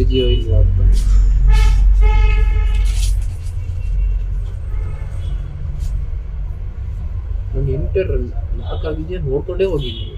ಇಲ್ವೋ ಅಂತ ನಾನು ಎಂಟರ್ ಲಾಕ್ ಆಗಿದೆಯಾ ನೋಡ್ಕೊಂಡೇ ಹೋಗಿದ್ದೀನಿ.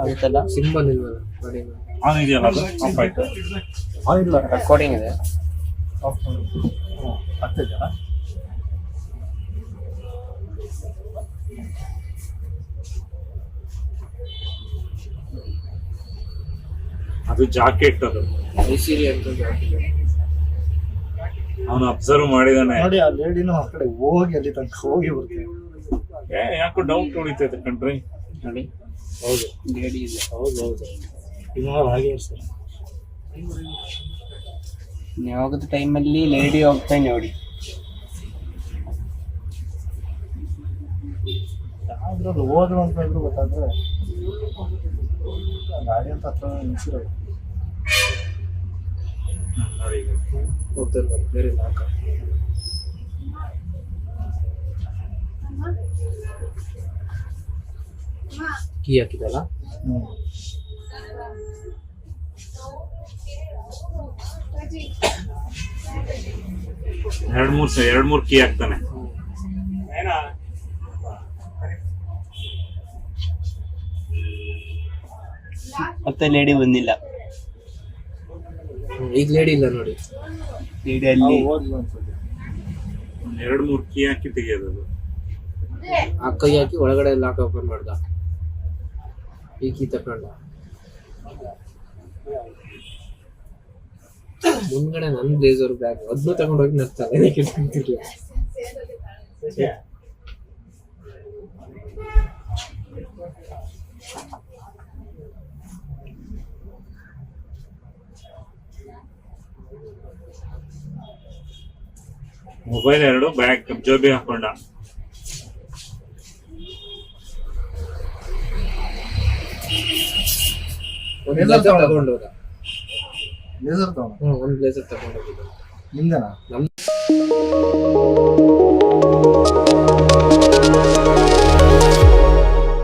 ಆಗುತ್ತಲ್ಲ ಸಿಂಬಲ್ ಇಲ್ವಲ್ಲ ಆನ್ ಇದೆಯಲ್ಲ ಅದು? ಆಫ್ ಆಯ್ತು? ಆ ಇಲ್ಲ ರೆಕಾರ್ಡಿಂಗ್ ಇದೆ. ಆಫ್ ಆಗ್ತಿದೆಯಲ್ಲ ಅದು ಜಾಕೆಟ್ ಅದು. ಅಂತ ಅವನು ಅಬ್ಸರ್ವ್ ಮಾಡಿದಾನೆ. ನೋಡಿ ಆ ಲೇಡಿನೂ ಆ ಕಡೆ ಹೋಗಿ ಅಲ್ಲಿ ತನಕ ಹೋಗಿ ಬರ್ತೀವಿ ಏ ಯಾಕೋ ಡೌಟ್ ಹೊಡಿತೈತೆ ಕಣ್ರಿ. ನೋಡಿ. ಹೌದು. ಲೇಡಿ ಇದೆ. ಹೌದು ಹೌದು. ಇವಾಗ ಹಾಗೆ ಸರ್ ಯಾವಾಗದ ಟೈಮಲ್ಲಿ ಲೇಡಿ ಹೋಗ್ತಾನೆ ನೋಡಿ. ಯಾವ್ದ್ರಲ್ಲಿ ಹೋದ್ರು ಅಂತ ಇದ್ರು ಗೊತ್ತಾದ್ರೆ ಗಾಡಿ ಅಂತ ಹತ್ರ ನಿಲ್ಸಿರೋದು ಬೇರೆ ಕೀ ಹಾಕಿದಲ್ಲ ಹ್ಞೂ ಎರಡ್ ಮೂರ್ ಎರಡ್ ಮೂರ್ ಕೀ ಹಾಕ್ತಾನೆ. ಮತ್ತೆ ಲೇಡಿ ಬಂದಿಲ್ಲ. ಈಗ ಲೇಡಿ ಇಲ್ಲ ನೋಡಿ. ಲೇಡಿ ಅಲ್ಲಿ ಎರಡ್ ಮೂರ್ ಕೀ ಹಾಕಿ ತೆಗಿಯೋದು ಅದು. ಆ ಕೈ ಹಾಕಿ ಒಳಗಡೆ ಲಾಕ್ ಓಪನ್ ಮಾಡ್ದ. ಈ ಕೀ ತಕೊಂಡ. ಮುಂದ್ಗಡೆ ನನ್ ಬ್ಲೇಸರ್ ಬ್ಯಾಗ್ ಅದನ್ನು ತಗೊಂಡೋಗಿ ನನ್ನ ತಲೆನೇ ಕೆಟ್ಕೊಂತಿರ್ಲಿಲ್ಲ ಮೊಬೈಲ್ ಎರಡು ಬ್ಯಾಗ್ ಜೋಬಿ ಹಾಕೊಂಡ. ಒಂದ್ ಎಲ್ಲ ಬ್ಲೇಸರ್ ತಗೊಂಡ? ತಗೊಂಡು ಒಂದ್ ಬ್ಲೇಸರ್ ತಗೊಂಡೋಗಿದ್ದ ನಿಮ್ದೇನಾ? ನಮ್